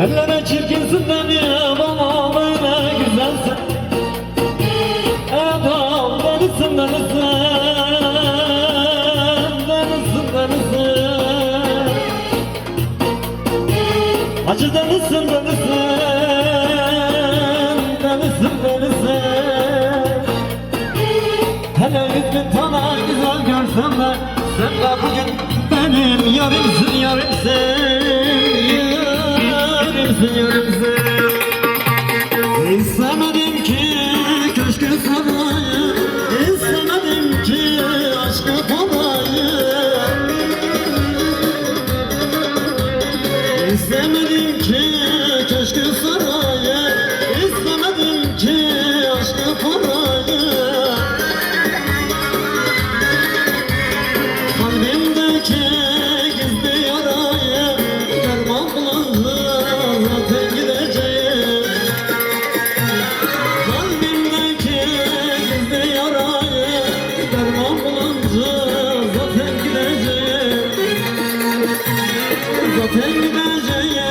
Ellere çirkinsin benim ama böyle güzelsin Adam dönüsün dönüsün Dönüsün dönüsün Acı dönüsün dönüsün Dönüsün dönüsün Hele yüz bin tane güzel görsem de Sen de bugün benim gülümse İstemedim ki köşkü sarayı İstemedim ki aşkı parayı İstemedim ki köşkü sarayı İstemedim ki Sen gideceğim